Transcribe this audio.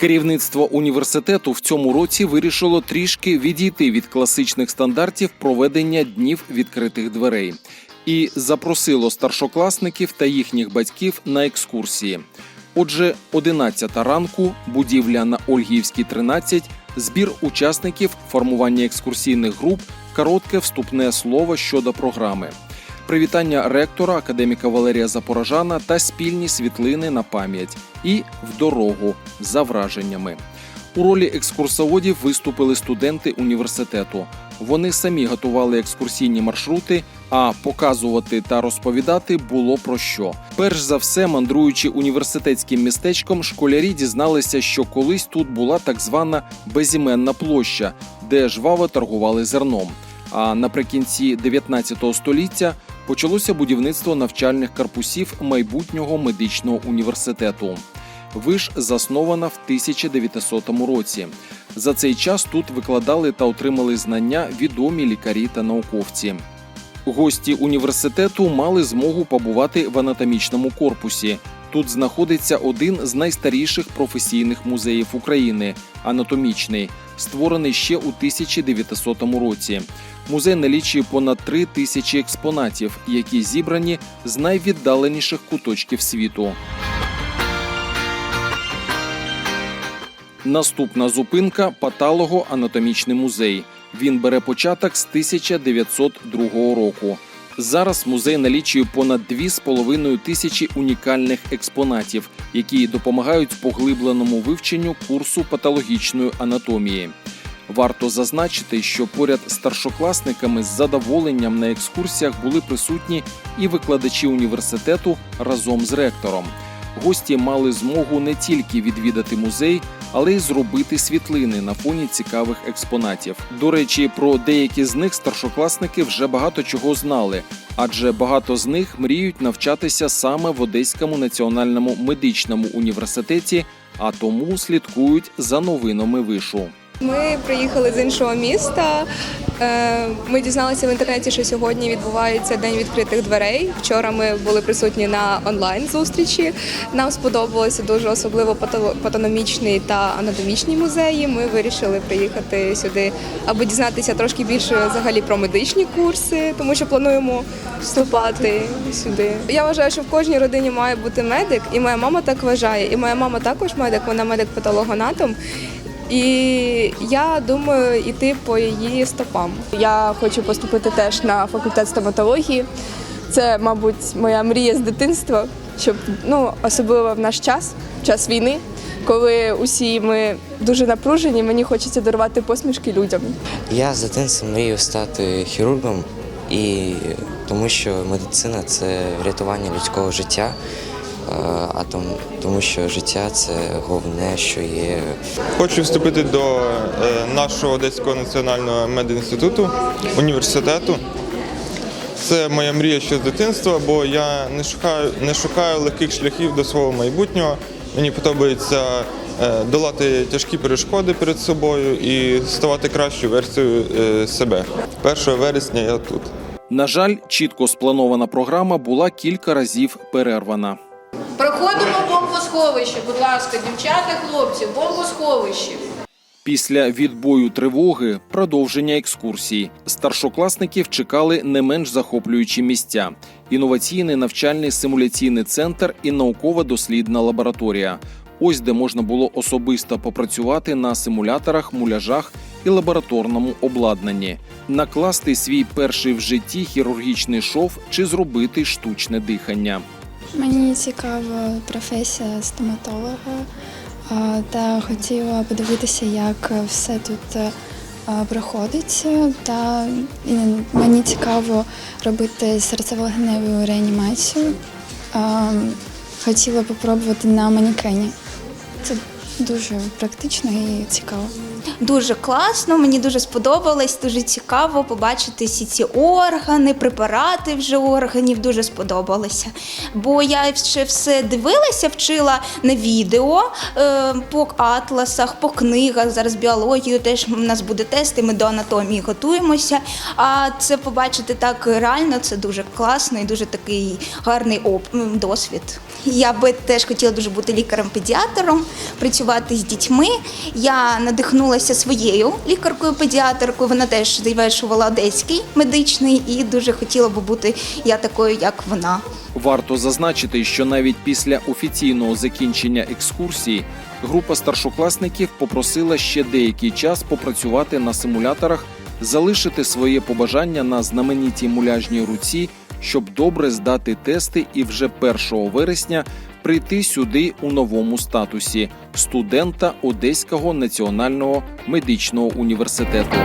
Керівництво університету в цьому році вирішило трішки відійти від класичних стандартів проведення днів відкритих дверей і запросило старшокласників та їхніх батьків на екскурсії. Отже, 11 ранку, будівля на Ольгіївській 13, збір учасників, формування екскурсійних груп, коротке вступне слово щодо програми. Привітання ректора академіка Валерія Запорожана та спільні світлини на пам'ять і в дорогу за враженнями. У ролі екскурсоводів виступили студенти університету. Вони самі готували екскурсійні маршрути, а показувати та розповідати було про що. Перш за все, мандруючи університетським містечком, школярі дізналися, що колись тут була так звана безіменна площа, де жваво торгували зерном. А наприкінці 19 століття почалося будівництво навчальних корпусів майбутнього медичного університету. Виш заснована в 1900 році. За цей час тут викладали та отримали знання відомі лікарі та науковці. Гості університету мали змогу побувати в анатомічному корпусі. Тут знаходиться один з найстаріших професійних музеїв України анатомічний, створений ще у 1900 році. Музей налічує понад три тисячі експонатів, які зібрані з найвіддаленіших куточків світу. Наступна зупинка патологоанатомічний музей. Він бере початок з 1902 року. Зараз музей налічує понад 2,5 тисячі унікальних експонатів, які допомагають поглибленому вивченню курсу патологічної анатомії. Варто зазначити, що поряд старшокласниками з задоволенням на екскурсіях були присутні і викладачі університету разом з ректором. Гості мали змогу не тільки відвідати музей, але й зробити світлини на фоні цікавих експонатів. До речі, про деякі з них старшокласники вже багато чого знали, адже багато з них мріють навчатися саме в Одеському національному медичному університеті, а тому слідкують за новинами вишу. Ми приїхали з іншого міста. Е, Ми дізналися в інтернеті, що сьогодні відбувається день відкритих дверей. Вчора ми були присутні на онлайн зустрічі. Нам сподобалося дуже особливо пато- патономічний та анатомічний музеї. Ми вирішили приїхати сюди, аби дізнатися трошки більше взагалі про медичні курси, тому що плануємо вступати сюди. Я вважаю, що в кожній родині має бути медик, і моя мама так вважає. І моя мама також медик, вона медик-патологоанатом. І я думаю йти по її стопам. Я хочу поступити теж на факультет стоматології. Це, мабуть, моя мрія з дитинства, щоб ну особливо в наш час, час війни, коли усі ми дуже напружені, мені хочеться дарувати посмішки людям. Я з дитинства мрію стати хірургом, і тому що медицина це врятування людського життя, а тому, тому що життя це головне, що є. Хочу вступити до е, нашого Одеського національного медінституту, університету. Це моя мрія ще з дитинства, бо я не шукаю, не шукаю легких шляхів до свого майбутнього. Мені подобається е, долати тяжкі перешкоди перед собою і ставати кращою версією е, себе. 1 вересня я тут. На жаль, чітко спланована програма була кілька разів перервана. Проходимо бомбосховище, будь ласка, дівчата, хлопці, бомбосховище. Після відбою тривоги продовження екскурсій. Старшокласників чекали не менш захоплюючі місця: інноваційний навчальний симуляційний центр і наукова-дослідна лабораторія. Ось де можна було особисто попрацювати на симуляторах, муляжах і лабораторному обладнанні, накласти свій перший в житті хірургічний шов чи зробити штучне дихання. Мені цікава професія стоматолога та хотіла подивитися, як все тут е, проходить. Та мені цікаво робити серцево-легеневу реанімацію. Хотіла попробувати на манікені. Це дуже практично і цікаво. Дуже класно, мені дуже сподобалось, дуже цікаво побачити всі ці органи, препарати вже органів, дуже сподобалося. Бо я ще все дивилася, вчила на відео, е, по атласах, по книгах. Зараз біологію теж у нас буде тести, ми до анатомії готуємося. А це побачити так реально, це дуже класно і дуже такий гарний досвід. Я би теж хотіла дуже бути лікарем-педіатром, працювати з дітьми. Я надихнулася своєю лікаркою-педіатркою. Вона теж завершувала одеський медичний і дуже хотіла би бути я такою, як вона. Варто зазначити, що навіть після офіційного закінчення екскурсії група старшокласників попросила ще деякий час попрацювати на симуляторах, залишити своє побажання на знаменитій муляжній руці, щоб добре здати тести і вже 1 вересня прийти сюди у новому статусі студента Одеського національного медичного університету.